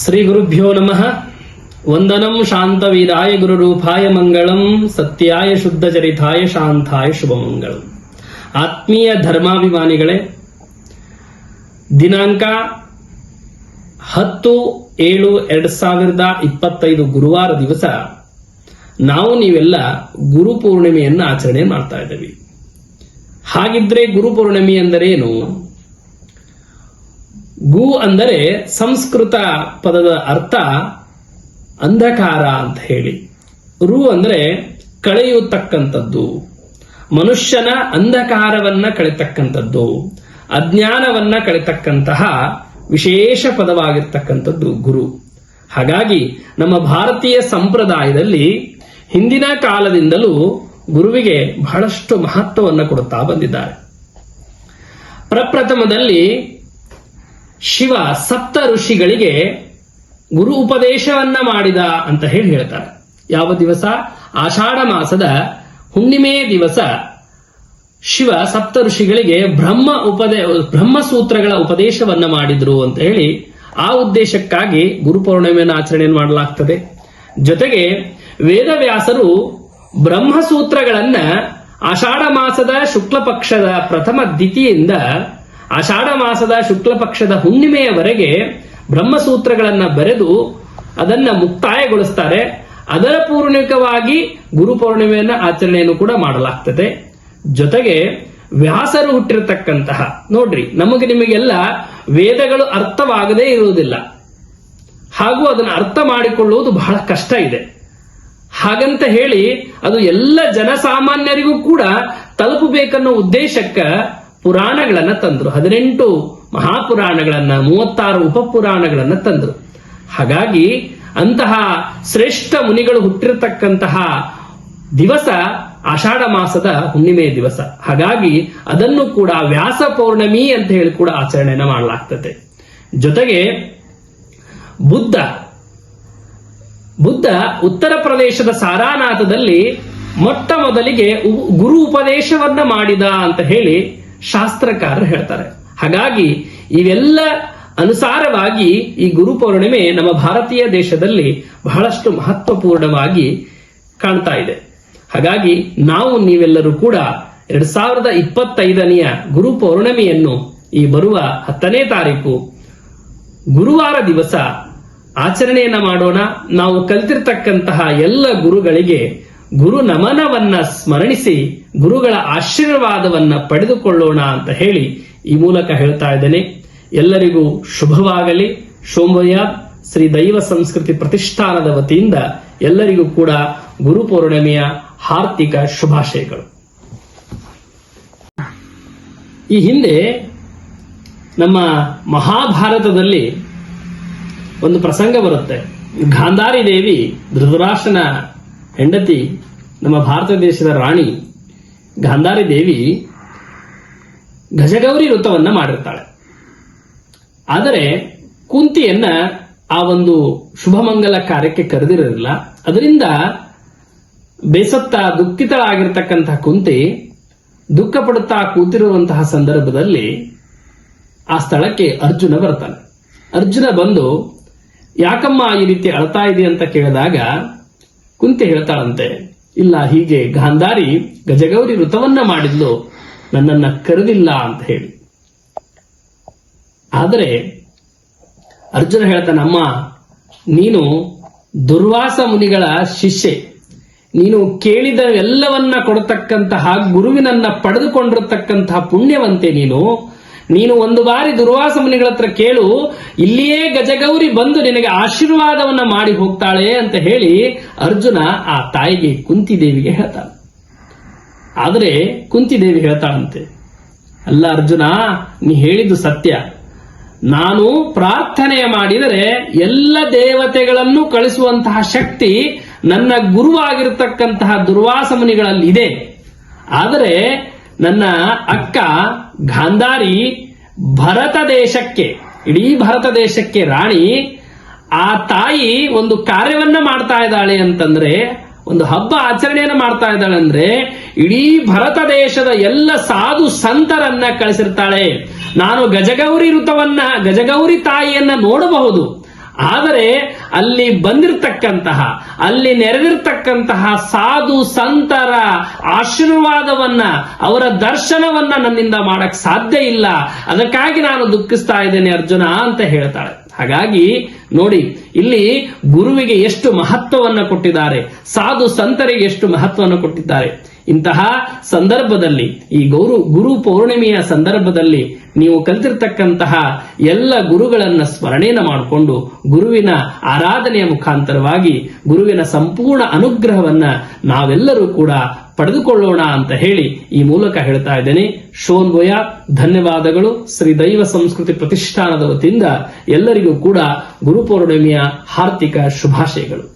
ಶ್ರೀ ಗುರುಭ್ಯೋ ನಮಃ. ವಂದನಂ ಶಾಂತವೀರಾಯ ಗುರುರೂಪಾಯ ಮಂಗಳಂ. ಸತ್ಯಾಯ ಶುದ್ಧ ಚರಿತಾಯ ಶಾಂತಾಯ ಶುಭಮಂಗಳಂ ಆತ್ಮೀಯ ಧರ್ಮಾಭಿಮಾನಿಗಳೇ, ದಿನಾಂಕ ಹತ್ತು ಏಳು ಎರಡ್ ಸಾವಿರದ ಇಪ್ಪತ್ತೈದು ಗುರುವಾರ ದಿವಸ ನಾವು ನೀವೆಲ್ಲ ಗುರು ಪೂರ್ಣಿಮೆಯನ್ನು ಆಚರಣೆ ಮಾಡ್ತಾ ಇದ್ದೀವಿ. ಹಾಗಿದ್ರೆ ಗುರು ಪೂರ್ಣಿಮೆ ಗು ಅಂದರೆ ಸಂಸ್ಕೃತ ಪದದ ಅರ್ಥ ಅಂಧಕಾರ ಅಂತ ಹೇಳಿ. ರು ಅಂದರೆ ಕಳೆಯುತ್ತಕ್ಕಂಥದ್ದು ಮನುಷ್ಯನ ಅಂಧಕಾರವನ್ನ ಕಳೆತಕ್ಕಂಥದ್ದು. ಅಜ್ಞಾನವನ್ನ ಕಳೆತಕ್ಕಂತಹ ವಿಶೇಷ ಪದವಾಗಿರ್ತಕ್ಕಂಥದ್ದು ಗುರು. ಹಾಗಾಗಿ ನಮ್ಮ ಭಾರತೀಯ ಸಂಪ್ರದಾಯದಲ್ಲಿ ಹಿಂದಿನ ಕಾಲದಿಂದಲೂ ಗುರುವಿಗೆ ಬಹಳಷ್ಟು ಮಹತ್ವವನ್ನು ಕೊಡುತ್ತಾ ಬಂದಿದ್ದಾರೆ. ಪ್ರಪ್ರಥಮದಲ್ಲಿ ಶಿವ ಸಪ್ತ ಋಷಿಗಳಿಗೆ ಗುರು ಉಪದೇಶವನ್ನ ಮಾಡಿದ ಅಂತ ಹೇಳಿ ಹೇಳ್ತಾರೆ. ಯಾವ ದಿವಸ? ಆಷಾಢ ಮಾಸದ ಹುಣ್ಣಿಮೆ ದಿವಸ ಶಿವ ಸಪ್ತ ಋಷಿಗಳಿಗೆ ಬ್ರಹ್ಮ ಉಪದೇ ಬ್ರಹ್ಮಸೂತ್ರಗಳ ಉಪದೇಶವನ್ನ ಮಾಡಿದ್ರು ಅಂತ ಹೇಳಿ ಆ ಉದ್ದೇಶಕ್ಕಾಗಿ ಗುರು ಪೌರ್ಣಿಮೆಯನ್ನು ಆಚರಣೆ ಮಾಡಲಾಗ್ತದೆ. ಜೊತೆಗೆ ವೇದವ್ಯಾಸರು ಬ್ರಹ್ಮಸೂತ್ರಗಳನ್ನ ಆಷಾಢ ಮಾಸದ ಶುಕ್ಲ ಪಕ್ಷದ ಪ್ರಥಮ ದಿತಿಯಿಂದ ಆಷಾಢ ಮಾಸದ ಶುಕ್ಲ ಪಕ್ಷದ ಹುಣ್ಣಿಮೆಯವರೆಗೆ ಬ್ರಹ್ಮಸೂತ್ರಗಳನ್ನ ಬರೆದು ಅದನ್ನ ಮುಕ್ತಾಯಗೊಳಿಸ್ತಾರೆ. ಅದರ ಪೂರ್ಣಿಕವಾಗಿ ಗುರು ಪೌರ್ಣಿಮೆಯನ್ನ ಆಚರಣೆಯನ್ನು ಕೂಡ ಮಾಡಲಾಗ್ತದೆ. ಜೊತೆಗೆ ವ್ಯಾಸರು ಹುಟ್ಟಿರತಕ್ಕಂತಹ, ನೋಡ್ರಿ, ನಮಗೆ ನಿಮಗೆಲ್ಲ ವೇದಗಳು ಅರ್ಥವಾಗದೇ ಇರುವುದಿಲ್ಲ. ಹಾಗೂ ಅದನ್ನು ಅರ್ಥ ಮಾಡಿಕೊಳ್ಳುವುದು ಬಹಳ ಕಷ್ಟ ಇದೆ. ಹಾಗಂತ ಹೇಳಿ ಅದು ಎಲ್ಲ ಜನಸಾಮಾನ್ಯರಿಗೂ ಕೂಡ ತಲುಪಬೇಕನ್ನೋ ಉದ್ದೇಶಕ್ಕ ಪುರಾಣಗಳನ್ನ ತಂದ್ರು. ಹದಿನೆಂಟು ಮಹಾಪುರಾಣಗಳನ್ನ, ಮೂವತ್ತಾರು ಉಪಪುರಾಣಗಳನ್ನ ತಂದ್ರು. ಹಾಗಾಗಿ ಅಂತಹ ಶ್ರೇಷ್ಠ ಮುನಿಗಳು ಹುಟ್ಟಿರತಕ್ಕಂತಹ ದಿವಸ ಆಷಾಢ ಮಾಸದ ಹುಣ್ಣಿಮೆ ದಿವಸ. ಹಾಗಾಗಿ ಅದನ್ನು ಕೂಡ ವ್ಯಾಸ ಪೌರ್ಣಮಿ ಅಂತ ಹೇಳಿ ಕೂಡ ಆಚರಣೆಯನ್ನ ಮಾಡಲಾಗ್ತದೆ. ಜೊತೆಗೆ ಬುದ್ಧ. ಬುದ್ಧ ಉತ್ತರ ಪ್ರದೇಶದ ಸಾರಾನಾಥದಲ್ಲಿ ಮೊಟ್ಟ ಮೊದಲಿಗೆ ಗುರು ಉಪದೇಶವನ್ನ ಮಾಡಿದ ಅಂತ ಹೇಳಿ ಶಾಸ್ತ್ರಕಾರರು ಹೇಳ್ತಾರೆ. ಹಾಗಾಗಿ ಇವೆಲ್ಲ ಅನುಸಾರವಾಗಿ ಈ ಗುರು ಪೌರ್ಣಿಮೆ ನಮ್ಮ ಭಾರತೀಯ ದೇಶದಲ್ಲಿ ಬಹಳಷ್ಟು ಮಹತ್ವಪೂರ್ಣವಾಗಿ ಕಾಣ್ತಾ ಇದೆ. ಹಾಗಾಗಿ ನಾವು ನೀವೆಲ್ಲರೂ ಕೂಡ ಎರಡ್ ಸಾವಿರದ ಇಪ್ಪತ್ತೈದನೆಯ ಗುರು ಪೌರ್ಣಿಮೆಯನ್ನು ಈ ಬರುವ ಹತ್ತನೇ ತಾರೀಕು ಗುರುವಾರ ದಿವಸ ಆಚರಣೆಯನ್ನ ಮಾಡೋಣ. ನಾವು ಕಲ್ತಿರ್ತಕ್ಕಂತಹ ಎಲ್ಲ ಗುರುಗಳಿಗೆ ಗುರು ನಮನವನ್ನ ಸ್ಮರಣಿಸಿ ಗುರುಗಳ ಆಶೀರ್ವಾದವನ್ನ ಪಡೆದುಕೊಳ್ಳೋಣ ಅಂತ ಹೇಳಿ ಈ ಮೂಲಕ ಹೇಳ್ತಾ ಇದ್ದೇನೆ. ಎಲ್ಲರಿಗೂ ಶುಭವಾಗಲಿ. ಶೋಭಯಾತ್ ಶ್ರೀ ದೈವ ಸಂಸ್ಕೃತಿ ಪ್ರತಿಷ್ಠಾನದ ವತಿಯಿಂದ ಎಲ್ಲರಿಗೂ ಕೂಡ ಗುರು ಪೌರ್ಣಿಮೆಯ ಹಾರ್ದಿಕ ಶುಭಾಶಯಗಳು. ಈ ಹಿಂದೆ ನಮ್ಮ ಮಹಾಭಾರತದಲ್ಲಿ ಒಂದು ಪ್ರಸಂಗ ಬರುತ್ತೆ. ಗಾಂಧಾರಿ ದೇವಿ ಧೃತರಾಷ್ಟ್ರನ ಹೆಂಡತಿ, ನಮ್ಮ ಭಾರತ ದೇಶದ ರಾಣಿ ಗಾಂಧಾರಿ ದೇವಿ ಗಜಗೌರಿ ವೃತ್ತವನ್ನ ಮಾಡಿರ್ತಾಳೆ. ಆದರೆ ಕುಂತಿಯನ್ನ ಆ ಒಂದು ಶುಭಮಂಗಲ ಕಾರ್ಯಕ್ಕೆ ಕರೆದಿರಲಿಲ್ಲ. ಅದರಿಂದ ಬೇಸತ್ತ ದುಃಖಿತಳಾಗಿರ್ತಕ್ಕಂತಹ ಕುಂತಿ ದುಃಖ ಪಡುತ್ತಾ ಕೂತಿರುವಂತಹ ಸಂದರ್ಭದಲ್ಲಿ ಆ ಸ್ಥಳಕ್ಕೆ ಅರ್ಜುನ ಬರ್ತಾನೆ. ಅರ್ಜುನ ಬಂದು, ಯಾಕಮ್ಮ ಈ ರೀತಿ ಅಳ್ತಾ ಇದೆ ಅಂತ ಕೇಳಿದಾಗ ಕುಂತಿ ಹೇಳ್ತಾಳಂತೆ ಇಲ್ಲ, ಹೀಗೆ ಗಾಂಧಾರಿ ಗಜಗೌರಿ ವೃತವನ್ನ ಮಾಡಿದ್ಲು, ನನ್ನನ್ನ ಕರೆದಿಲ್ಲ ಅಂತ ಹೇಳಿ. ಆದರೆ ಅರ್ಜುನ ಹೇಳ್ತಾನಮ್ಮ ನೀನು ದುರ್ವಾಸ ಮುನಿಗಳ ಶಿಷ್ಯೆ. ನೀನು ಕೇಳಿದ ಎಲ್ಲವನ್ನ ಕೊಡತಕ್ಕಂತಹ ಗುರುವಿನನ್ನ ಪಡೆದುಕೊಂಡಿರತಕ್ಕಂತಹ ಪುಣ್ಯವಂತೆ ನೀನು ನೀನು ಒಂದು ಬಾರಿ ದುರ್ವಾಸ ಮುನಿಗಳ ಹತ್ರ ಕೇಳು, ಇಲ್ಲಿಯೇ ಗಜಗೌರಿ ಬಂದು ನಿನಗೆ ಆಶೀರ್ವಾದವನ್ನ ಮಾಡಿ ಹೋಗ್ತಾಳೆ ಅಂತ ಹೇಳಿ ಅರ್ಜುನ ಆ ತಾಯಿಗೆ ಕುಂತಿದೇವಿಗೆ ಹೇಳ್ತಾನೆ. ಆದರೆ ಕುಂತಿದೇವಿ ಹೇಳ್ತಾಳಂತೆ, ಅಲ್ಲ ಅರ್ಜುನ, ನೀ ಹೇಳಿದ್ದು ಸತ್ಯ. ನಾನು ಪ್ರಾರ್ಥನೆ ಮಾಡಿದರೆ ಎಲ್ಲ ದೇವತೆಗಳನ್ನು ಕಳಿಸುವಂತಹ ಶಕ್ತಿ ನನ್ನ ಗುರುವಾಗಿರತಕ್ಕಂತಹ ದುರ್ವಾಸ ಮುನಿಗಳಲ್ಲಿ ಇದೆ ಆದರೆ ನನ್ನ ಅಕ್ಕ ಗಾಂಧಾರಿ ಭರತ ದೇಶಕ್ಕೆ, ಇಡೀ ಭರತ ದೇಶಕ್ಕೆ ರಾಣಿ, ಆ ತಾಯಿ ಒಂದು ಕಾರ್ಯವನ್ನ ಮಾಡ್ತಾ ಇದ್ದಾಳೆ ಅಂತಂದ್ರೆ, ಒಂದು ಹಬ್ಬ ಆಚರಣೆಯನ್ನ ಮಾಡ್ತಾ ಇದ್ದಾಳೆ ಅಂದ್ರೆ, ಇಡೀ ಭರತ ದೇಶದ ಎಲ್ಲ ಸಾಧು ಸಂತರನ್ನ ಕಳಿಸಿರ್ತಾಳೆ. ನಾನು ಗಜಗೌರಿ ಋತವನ್ನ ಗಜಗೌರಿ ತಾಯಿಯನ್ನ ನೋಡಬಹುದು. ಆದರೆ ಅಲ್ಲಿ ಬಂದಿರತಕ್ಕಂತಹ, ಅಲ್ಲಿ ನೆರೆದಿರ್ತಕ್ಕಂತಹ ಸಾಧು ಸಂತರ ಆಶೀರ್ವಾದವನ್ನ, ಅವರ ದರ್ಶನವನ್ನ ನನ್ನಿಂದ ಮಾಡಕ್ ಸಾಧ್ಯ ಇಲ್ಲ. ಅದಕ್ಕಾಗಿ ನಾನು ದುಃಖಿಸ್ತಾ ಇದ್ದೇನೆ ಅರ್ಜುನ ಅಂತ ಹೇಳ್ತಾಳೆ. ಹಾಗಾಗಿ ನೋಡಿ, ಇಲ್ಲಿ ಗುರುವಿಗೆ ಎಷ್ಟು ಮಹತ್ವವನ್ನು ಕೊಟ್ಟಿದ್ದಾರೆ, ಸಾಧು ಸಂತರಿಗೆ ಎಷ್ಟು ಮಹತ್ವವನ್ನು ಕೊಟ್ಟಿದ್ದಾರೆ. ಇಂತಹ ಸಂದರ್ಭದಲ್ಲಿ, ಈ ಗೌರು, ಗುರು ಪೌರ್ಣಿಮೆಯ ಸಂದರ್ಭದಲ್ಲಿ ನೀವು ಕಲಿತಿರ್ತಕ್ಕಂತಹ ಎಲ್ಲ ಗುರುಗಳನ್ನ ಸ್ಮರಣೆಯನ್ನು ಮಾಡಿಕೊಂಡು ಗುರುವಿನ ಆರಾಧನೆಯ ಮುಖಾಂತರವಾಗಿ ಗುರುವಿನ ಸಂಪೂರ್ಣ ಅನುಗ್ರಹವನ್ನ ನಾವೆಲ್ಲರೂ ಕೂಡ ಪಡೆದುಕೊಳ್ಳೋಣ ಅಂತ ಹೇಳಿ ಈ ಮೂಲಕ ಹೇಳ್ತಾ ಇದ್ದೇನೆ. ಶೋನ್ವಯ, ಧನ್ಯವಾದಗಳು. ಶ್ರೀ ದೈವ ಸಂಸ್ಕೃತಿ ಪ್ರತಿಷ್ಠಾನದ ವತಿಯಿಂದ ಎಲ್ಲರಿಗೂ ಕೂಡ ಗುರು ಪೌರ್ಣಿಮೆಯ ಹಾರ್ದಿಕ ಶುಭಾಶಯಗಳು.